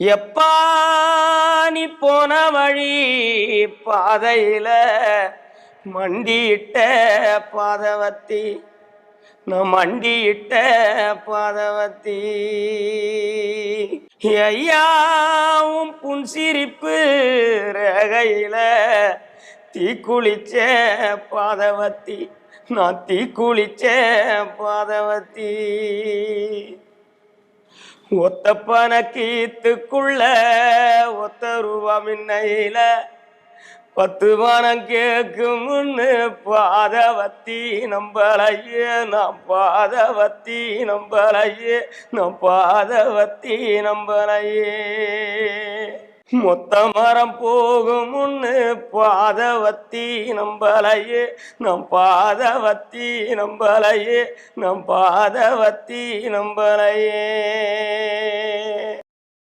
எப்பா நீ போன வழி பாதையில மண்டியிட்ட பாதவத்தி நான் மண்டியிட்ட பாதவத்தி. ஐயாவும் புன்சிரிப்பு ரகையில தீக்குளிச்ச பாதவத்தி நான் தீக்குளிச்ச பாதவத்தி. ஒத்த கீத்துக்குள்ள ஒத்த ரூபா மின்னையில பத்து பணம் கேட்கும் முன்னு பாதவத்தி நம்பலையே நாம் பாதவத்தி நம்பலையே நம் பாதவத்தி நம்பலையே. மொத்த மரம் போகும் முன்னு பாதவத்தி நம்பலையே. நம் பாதவத்தி நம்பலையே. நம் பாதவத்தி நம்பலையே.